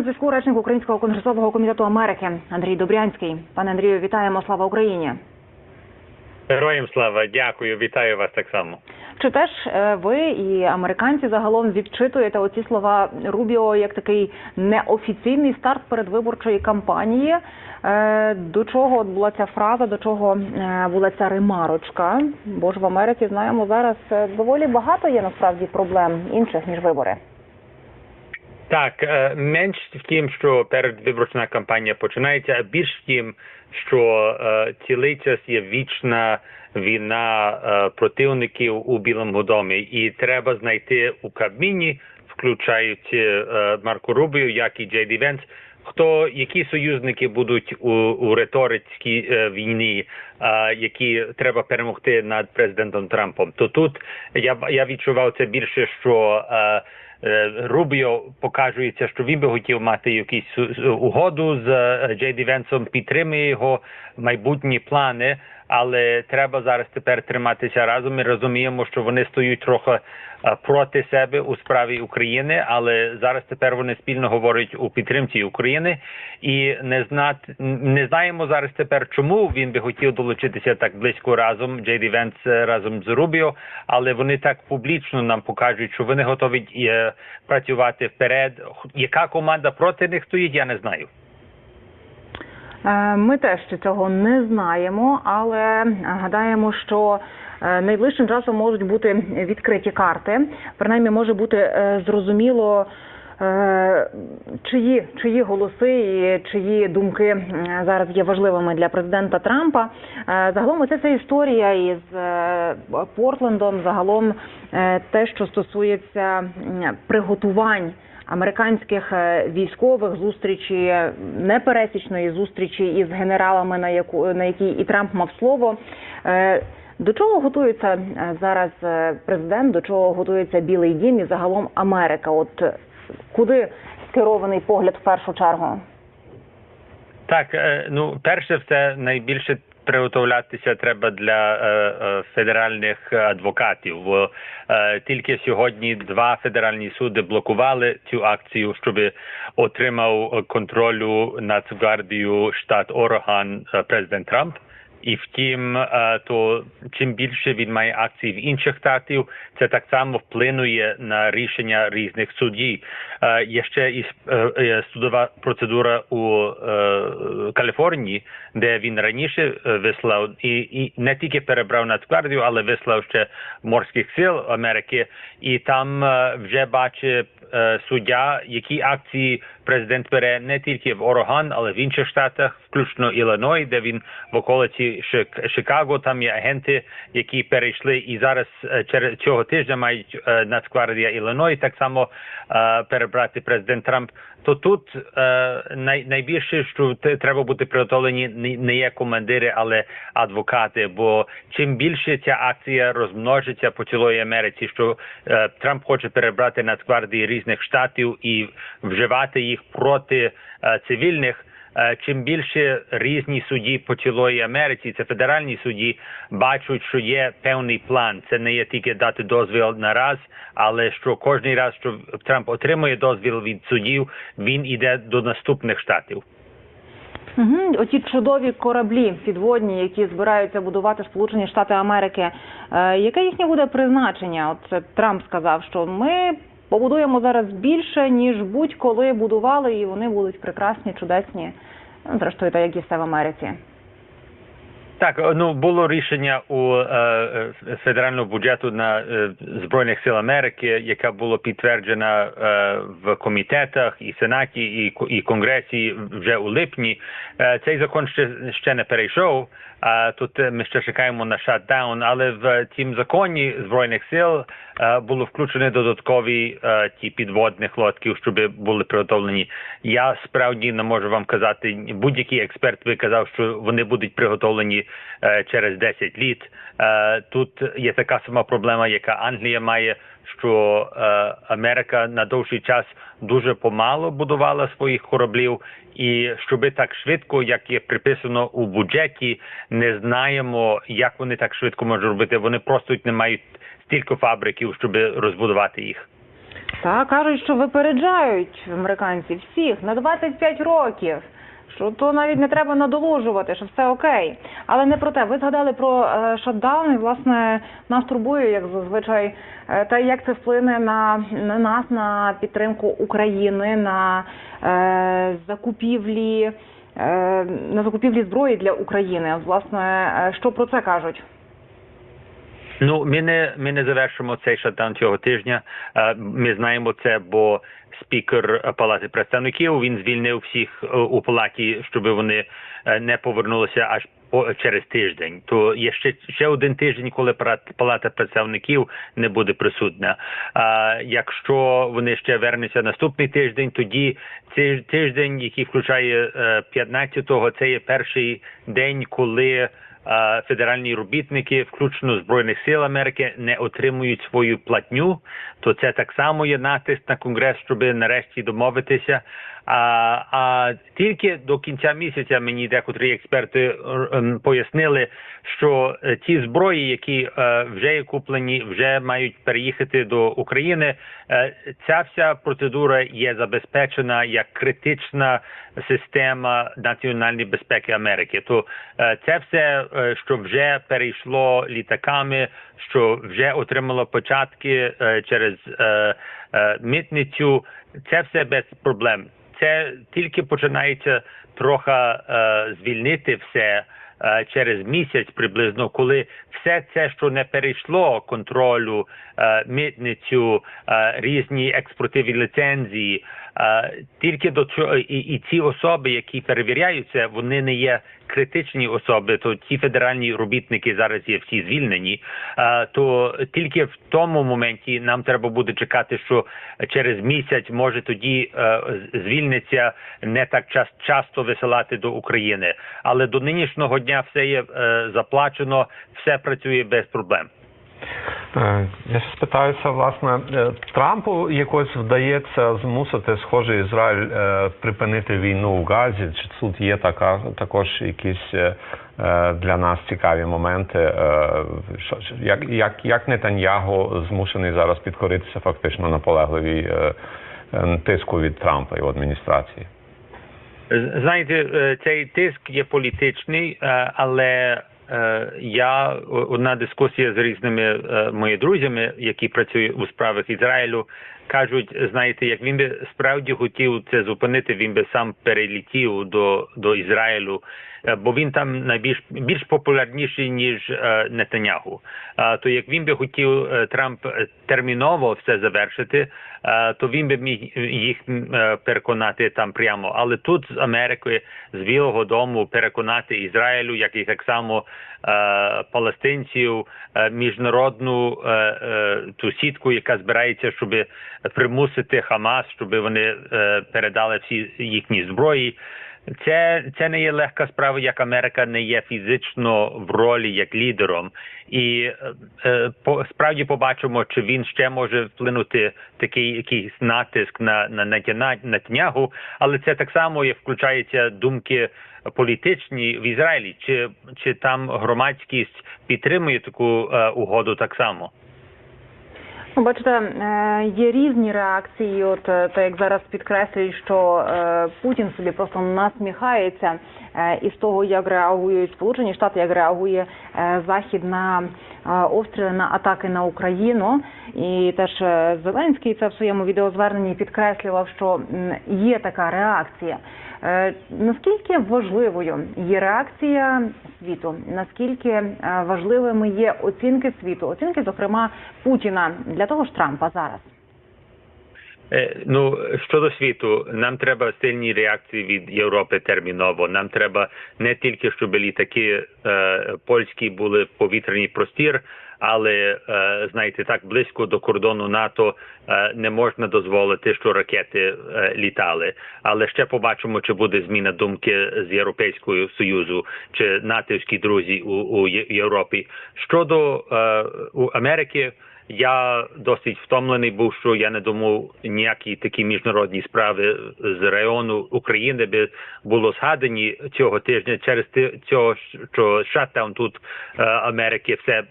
на зв'язку речник Українського конгресового комітету Америки Андрій Добрянський. Пане Андрію, вітаємо. Слава Україні. Героям слава, дякую, вітаю вас так само. Чи теж е, ви і американці загалом відчитуєте оці слова Рубіо як такий неофіційний старт передвиборчої кампанії? Е, До чого була ця фраза, до чого е, була ця ремарочка? Бо ж в Америці знаємо зараз доволі багато є насправді проблем інших ніж вибори. Так, е, менш в тім, що передвиборчна кампанія починається, а більш в тім, що е, цілий час є вічна війна е, противників у Білому домі, і треба знайти у Кабміні, включаючи Марко Рубію, як і Джей Ді хто які союзники будуть у, у риторицькій е, війні, е, які треба перемогти над президентом Трампом. То тут я я відчував це більше, що е, Рубіо показується, що він би хотів мати якусь угоду з е, Джей Венсом, підтримує його майбутні плани. Але треба зараз тепер триматися разом. і розуміємо, що вони стоять трохи е, проти себе у справі України, але зараз тепер вони спільно говорять у підтримці України, і не знати не знаємо зараз тепер, чому він би хотів долучитися так близько разом. Джей Ді Венс е, разом з Рубіо, але вони так публічно нам покажуть, що вони готові е, працювати вперед. Яка команда проти них стоїть, я не знаю. Е, Ми теж цього не знаємо, але гадаємо, що е, найближчим часом можуть бути відкриті карти. Принаймні може бути е, зрозуміло. Чиї чиї голоси і чиї думки зараз є важливими для президента Трампа? Загалом оця ця історія із Портлендом, загалом те, що стосується приготувань американських е, військових зустрічі непересічної зустрічі із генералами, на яку на якій і Трамп мав слово. Е, До чого готується е, зараз президент? До чого готується Білий Дім і загалом Америка? От куди скерований погляд в першу чергу? Так, ну перше все найбільше приготовлятися треба для е, е, федеральних адвокатів. Е, тільки сьогодні два федеральні суди блокували цю акцію, щоб отримав контролю Нацгвардію штат Орегон е, президент Трамп. І втім, е, то чим більше він має акцій в інших штатів, це так само вплинує на рішення різних судів. Е, Є ще і е, судова процедура у Каліфорнії, де він раніше вислав і, і не тільки перебрав Нацгвардію, але вислав ще морських сил Америки, і там вже бачить суддя, які акції президент бере не тільки в Орегон, але в інших штатах, включно Іллиной, де він в околиці Шик- Чикаго. Там є агенти, які перейшли, і зараз е, через цього тижня мають е, Нацгвардія Іллиной так само е, перебрати президент Трамп. То тут най, найбільше, що треба бути приготовлені не, є командири, але адвокати. Бо чим більше ця акція розмножиться по цілої Америці, що Трамп хоче перебрати Нацгвардії різних штатів і вживати їх проти е, цивільних. е, Чим більше різні судді по цілої Америці, це федеральні судді, бачать, що є певний план. Це не є тільки дати дозвіл на раз, але що кожний раз, що Трамп отримує дозвіл від суддів, він іде до наступних штатів. Угу. Оті чудові кораблі підводні, які збираються будувати Сполучені Штати Америки. Е, яке їхнє буде призначення? От Трамп сказав, що ми побудуємо зараз більше ніж будь-коли будували, і вони будуть прекрасні, чудесні. Зрештою, так як і все в Америці. Так, ну було рішення у е, е, федерального бюджету на е, збройних сил Америки, яка була підтверджена е, в комітетах і сенаті, і і конгресі вже у липні. Е, цей закон ще ще не перейшов. Тут е, ми ще чекаємо на шатдаун, але в цім законі збройних сил е, було включені додаткові е, ті підводних лодків, щоб були приготовлені. Я справді не можу вам казати. Будь-який експерт би казав, що вони будуть приготовлені через 10 літ. Тут є така сама проблема, яка Англія має. Що е, Америка на довший час дуже помало будувала своїх кораблів, і щоби так швидко, як є приписано у бюджеті, не знаємо, як вони так швидко можуть робити. Вони просто не мають стільки фабриків, щоб розбудувати їх. Та кажуть, що випереджають американці всіх на 25 років. Що то навіть не треба надолужувати, що все окей. Але не про те. Ви згадали про е, шатдаун, і власне нас турбує, як зазвичай, е, та як це вплине на, на нас, на підтримку України, на е, закупівлі, е, на закупівлі зброї для України. Власне, е, що про це кажуть? Ну, ми не ми не завершимо цей шатдаун цього тижня. Е, Ми знаємо це, бо спікер Палати представників він звільнив всіх е, у палаті, щоб вони е, не повернулися аж через тиждень. То є ще ще один тиждень, коли Палата представників не буде присутня. А якщо вони ще вернуться наступний тиждень, тоді цей тиждень, який включає е, 15-го, це є перший день, коли федеральні робітники, включно збройних сил Америки, не отримують свою платню, то це так само є натиск на конгрес, щоб нарешті домовитися. А, а тільки до кінця місяця мені декотрі експерти е, пояснили, що е, ті зброї, які е, вже є куплені, вже мають переїхати до України. Ця вся процедура є забезпечена як критична система національної безпеки Америки. То це все, що вже перейшло літаками, що вже отримало початки через митницю, це все без проблем. Це тільки починається трохи е, звільнити все е, через місяць приблизно, коли все це, що не перейшло контролю, е, митницю, е, різні експортивні ліцензії, тільки до цього і, і ці особи, які перевіряються, вони не є критичні особи, то ті федеральні робітники зараз є всі звільнені. То тільки в тому моменті нам треба буде чекати, що через місяць може тоді е, звільниться не так час, часто висилати до України. Але до нинішнього дня все є е, заплачено, все працює без проблем. Е, Я спитаюся, власне, е, Трампу якось вдається змусити схоже Ізраїль е, припинити війну в Газі. Чи тут є така також якісь для нас цікаві моменти? Як, як, як Нетаньяго змушений зараз підкоритися фактично наполегливій тиску від Трампа і адміністрації? Знаєте, цей тиск є політичний, але я одна дискусія з різними е, моїми друзями, які працюють у справах Ізраїлю, кажуть, знаєте, як він би справді хотів це зупинити, він би сам перелетів до, до Ізраїлю, е, бо він там найбільш більш популярніший ніж е, Нетаняху. Е, То як він би хотів Трамп терміново все завершити, то він би міг їх переконати там прямо. Але тут з Америки, з Білого Дому переконати Ізраїлю, як і так само палестинців, е, міжнародну е, е, ту сітку, яка збирається, щоб примусити Хамас, щоб вони е, передали всі їхні зброї. Це, це не є легка справа, як Америка не є фізично в ролі як лідером, і е, е, по справді побачимо, чи він ще може вплинути такий якийсь натиск на на Нетяна- Нетаньягу, але це так само є включається думки політичні в Ізраїлі, чи чи там громадськість підтримує таку е, угоду так само. Ну, бачите, е, є різні реакції. От е, так як зараз підкреслюють, що е, Путін собі просто насміхається із того, як реагують Сполучені Штати, як реагує Захід на обстріли на атаки на Україну. І теж Зеленський це в своєму відеозверненні підкреслював, що є така реакція. Е, Наскільки важливою є реакція світу? Наскільки е, важливими є оцінки світу, оцінки, зокрема Путіна для того ж Трампа зараз? Е, Ну щодо світу, нам треба сильні реакції від Європи терміново. Нам треба не тільки щоб літаки е, польські були в повітряний простір, але е, знаєте, так близько до кордону НАТО е, не можна дозволити, що ракети е, літали. Але ще побачимо, чи буде зміна думки з Європейського союзу чи натовські друзі у, у Європі. Щодо е, у Америки. Я досить втомлений був, що я не думав ніякі такі міжнародні справи з району України би було згадані цього тижня через те, цього, що шатдаун тут е, Америки все-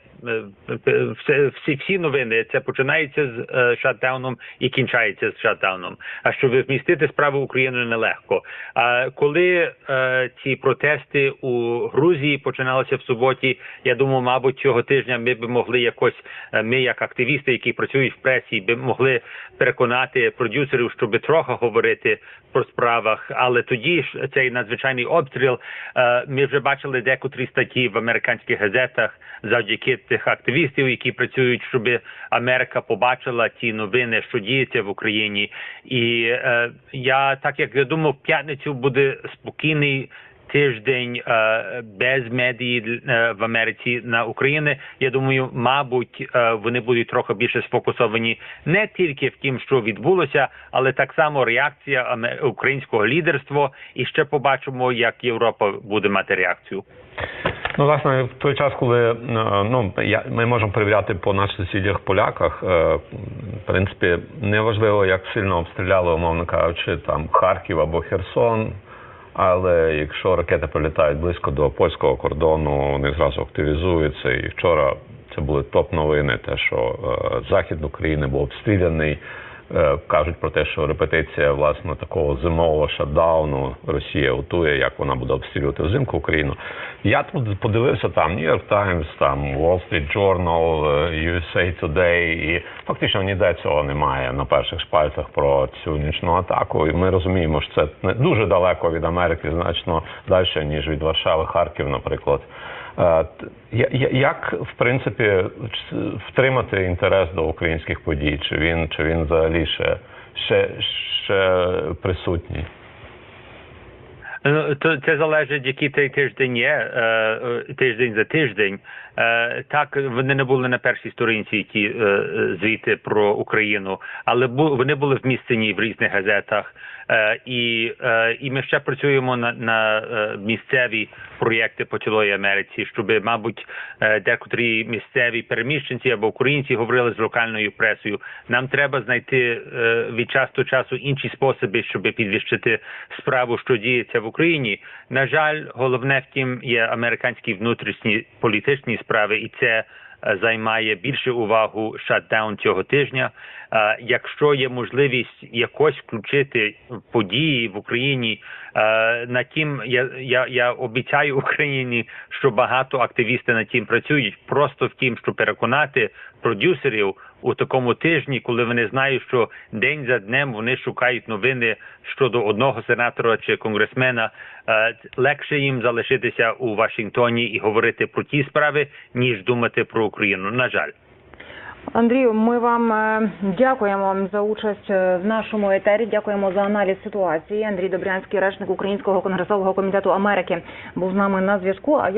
всі, всі новини це починається з е, шатдауном і кінчається з шатдауном. А щоб вмістити справу Україною нелегко. А коли е, ці протести у Грузії починалися в суботі, я думаю, мабуть, цього тижня ми б могли якось, е, ми як активісти, які працюють в пресі, би могли переконати продюсерів, щоб трохи говорити про справах. Але тоді ж цей надзвичайний обстріл. е, Ми вже бачили декотрі статті в американських газетах завдяки тих активістів, які працюють, щоб Америка побачила ті новини, що діється в Україні. І е, я так як я думав, п'ятницю буде спокійний. Тиждень е, без медії е, в Америці на Україні. Я думаю, мабуть, е, вони будуть трохи більше сфокусовані не тільки в тім, що відбулося, але так само реакція українського лідерства. І ще побачимо, як Європа буде мати реакцію. Ну, власне, в той час, коли ну я ми можемо перевіряти по наших сусідях поляках, в принципі, неважливо, як сильно обстріляли, умовно кажучи, там Харків або Херсон. Але якщо ракети прилітають близько до польського кордону, вони зразу активізуються. І вчора це були топ новини, те, що е, захід України був обстріляний. Е, кажуть про те, що репетиція власне такого зимового шатдауну Росія готує, як вона буде обстрілювати взимку Україну. Я тут подивився там New York Times, там Wall Street Journal, е, USA Today, і фактично ніде цього немає на перших шпальцях про цю нічну атаку. І ми розуміємо, що це не дуже далеко від Америки, значно далі, ніж від Варшави, Харків, наприклад. Е, Як в принципі втримати інтерес до українських подій? Чи він чи він взагалі ще, ще, ще присутній? Ну, то це залежить, який цей тиждень є, е, е, тиждень за тиждень. Е, Так, вони не були на першій сторінці ті звіти про Україну, але вони були вмістені в різних газетах. І, і ми ще працюємо на, на місцеві проєкти по цілої Америці, щоб, мабуть, декотрі місцеві переміщенці або українці говорили з локальною пресою. Нам треба знайти від часу до часу інші способи, щоб підвищити справу, що діється в Україні. На жаль, головне втім є американські внутрішні політичні справи, і це е, займає більше увагу шатдаун цього тижня. Е, Якщо є можливість якось включити події в Україні, е, на тім я, я, я обіцяю Україні, що багато активістів над тим працюють. Просто в тім, щоб переконати продюсерів у такому тижні, коли вони знають, що день за днем вони шукають новини щодо одного сенатора чи конгресмена. е, Легше їм залишитися у Вашингтоні і говорити про ті справи, ніж думати про Україну. На жаль. Андрію, ми вам е, дякуємо за участь е, в нашому етері. Дякуємо за аналіз ситуації. Андрій Добрянський, речник Українського конгресового комітету Америки, був з нами на зв'язку. А я